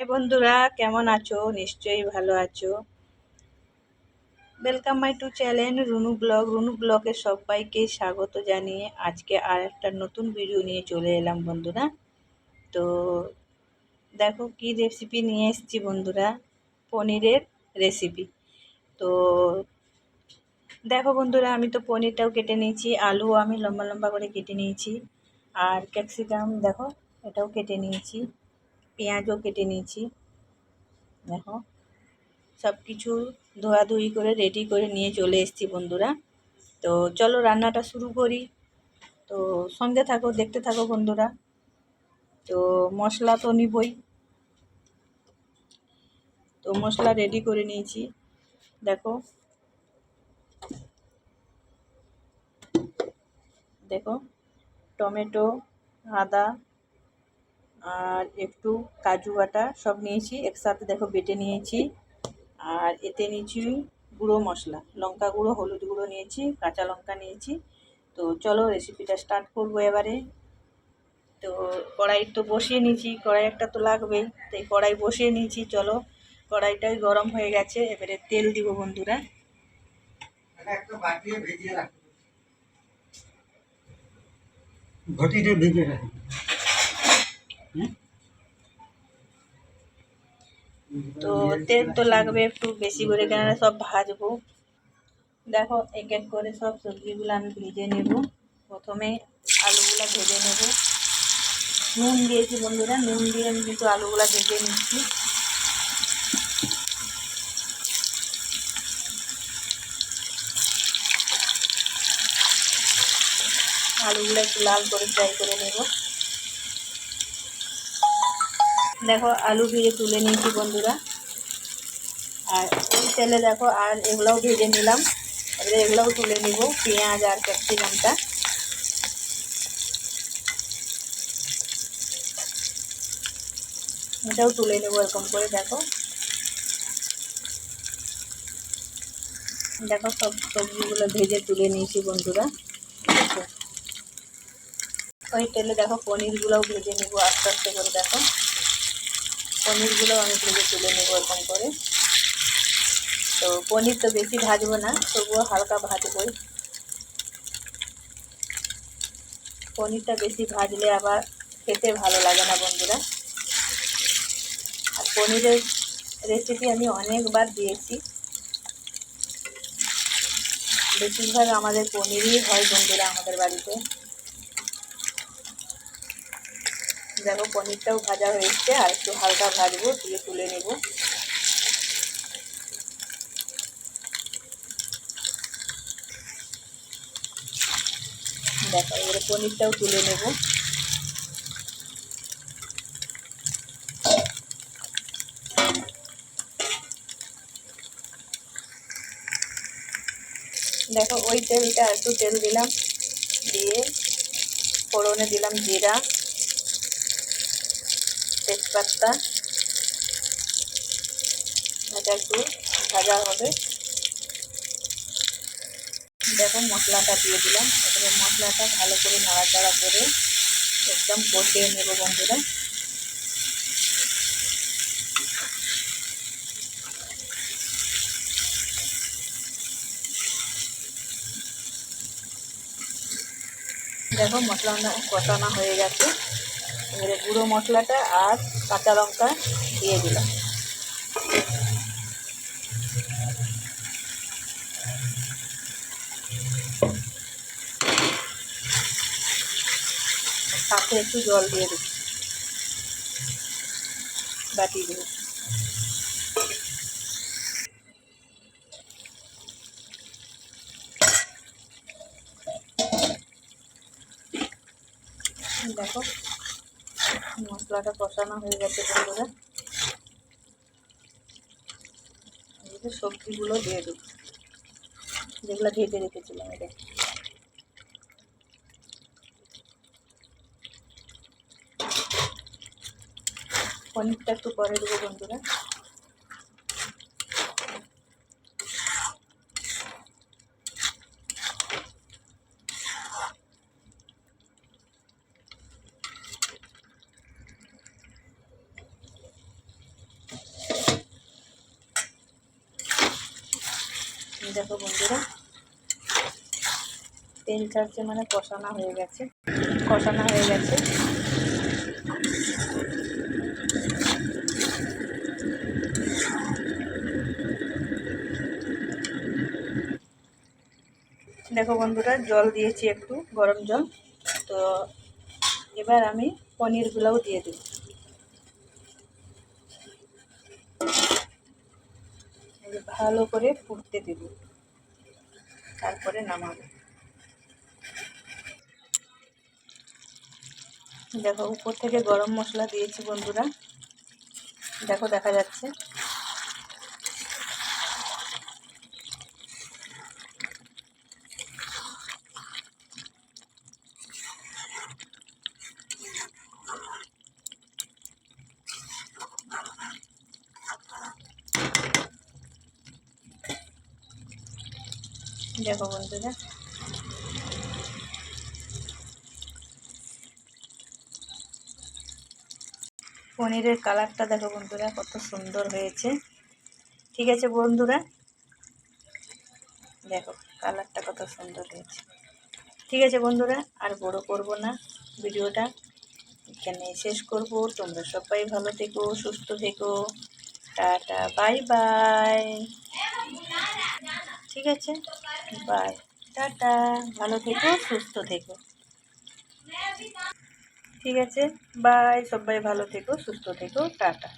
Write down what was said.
বন্ধুরা, কেমন আছো? নিশ্চয়ই ভালো আছো। Welcome my to channel Runu blog. Runu ব্লগে সবাইকে স্বাগত জানিয়ে আজকে আর একটা নতুন ভিডিও নিয়ে চলে এলাম বন্ধুরা। তো দেখো কি রেসিপি নিয়ে এসেছি বন্ধুরা, পনিরের রেসিপি তো দেখো বন্ধুরা, আমি তো পনিরটাও কেটে নিয়েছি আলু আমি লম্বা লম্বা করে কেটে নিয়েছি, আর ক্যাপসিকাম দেখো, এটাও কেটে নিয়েছি। পেঁয়াজও কেটে নিয়েছি। দেখো সব কিছু ধোয়াধুয়ি করে রেডি করে নিয়ে চলে এসেছি বন্ধুরা। তো চলো রান্নাটা শুরু করি। তো সঙ্গে থাকো, দেখতে থাকো বন্ধুরা। তো মশলা তো নিবই। তো মশলা রেডি করে নিয়েছি। দেখো দেখো, টমেটো, আদা আর একটু কাজু বাটা সব নিয়েছি। একসাথে দেখো বেটে নিয়েছি। আর এতে নিয়েছি গুঁড়ো মশলা। লঙ্কা গুঁড়ো, হলুদ গুঁড়ো নিয়েছি, কাঁচা লঙ্কা নিয়েছি। তো চলো রেসিপিটা স্টার্ট করব এবারে। তো কড়াই তো বসিয়ে নিয়েছি, কড়াই একটা তো লাগবেই। তাই কড়াই বসিয়ে নিয়েছি, চলো। কড়াইটাই গরম হয়ে গেছে, এবারে তেল দিব বন্ধুরা। ঘটিতে ভেজে রাখি। তো তেল তো লাগবে একটু বেশি করে কেন সব ভাজবো। দেখো এক এক করে সব সবজিগুলো আমি ভেজে নেব। প্রথমে আলুগুলো ভেজে নেব। নুন দিয়েছি বন্ধুরা, নুন দিয়ে আমি কিন্তু আলুগুলো ভেজে নিচ্ছি। আলুগুলো একটু লাল করে ফ্রাই করে নেব। দেখো আলু ভেজে তুলে নিয়েছি বন্ধুরা। আর ওই তেলে দেখো আর এগুলোও ভেজে নিলাম। এবারে এগুলোও তুলে নিব, পেঁয়াজ আর ক্যাপসিকামটা। এটাও তুলে নেব এরকম করে, দেখো। দেখো সব সবজিগুলো ভেজে তুলে নিয়েছি বন্ধুরা। ওই তেলে দেখো পনিরগুলোও ভেজে নেব আস্তে আস্তে করে, দেখো। পনিরগুলো আমি ভেজে তুলে নেব এরকম করে। তো পনির তো বেশি ভাজবো না, তবুও হালকা ভাজবই পনিরটা বেশি ভাজলে আবার খেতে ভালো লাগে না বন্ধুরা। আর পনিরের রেসিপি আমি অনেকবার দিয়েছি। বেশিরভাগ আমাদের পনিরই হয় বন্ধুরা আমাদের বাড়িতে। দেখো পনিরটাও ভাজা হয়েছে, আর একটু হালকা ভাজবো দিয়ে তুলে নেব। দেখো, এবারে পনিরটাও তুলে নেব। দেখো, ওই তেলটা একটু তেল দিলাম, দিয়ে ফোড়নে দিলাম জিরা। তেজপাতা এটা একটু ভাজা হবে। দেখো মশলাটা দিয়ে দিলাম। এবারে মশলাটা ভালো করে নাড়াচাড়া করে একদম কষিয়ে নেব বন্ধুরা। দেখো মশলা কষানো হয়ে গেছে। এবারে গুঁড়ো মশলাটা আর কাঁচা লঙ্কা দিয়ে দিলাম। সাথে একটু জল দিয়ে দিচ্ছি। বাটি দিয়ে। দেখো মশলাটা কষানো হয়ে গেছে বন্ধুরা। সবজিগুলো দিয়ে দেব। যেগুলো ভেজে রেখেছিলাম, এটা। পনিরটা একটু পরে দেবো বন্ধুরা। দেখো বন্ধুরা। তেল ছাড়ছে মানে কষানো হয়ে গেছে। কষানো হয়ে গেছে। দেখো বন্ধুরা, জল দিয়েছি একটু, গরম জল। তো এবার আমি পনিরগুলোও দিয়ে দেব। ভালো করে ফুটতে দেব। তারপরে নামাবো। দেখো, উপর থেকে গরম মশলা দিয়েছি বন্ধুরা। দেখো, দেখা যাচ্ছে। দেখো বন্ধুরা। পনিরের কালারটা দেখো বন্ধুরা, কত সুন্দর হয়েছে। ঠিক আছে বন্ধুরা? দেখো, কালারটা কত সুন্দর হয়েছে। ঠিক আছে বন্ধুরা, আর বড় করব না ভিডিওটা। এখানে শেষ করব। তোমরা সবাই ভালো থেকো, সুস্থ থেকো। Tata, bye bye. ঠিক আছে? বাই। টাটা। ভালো থেকো, সুস্থ থেকো। ঠিক আছে? বাই, সবাই ভালো থেকো, সুস্থ থেকো, টাটা।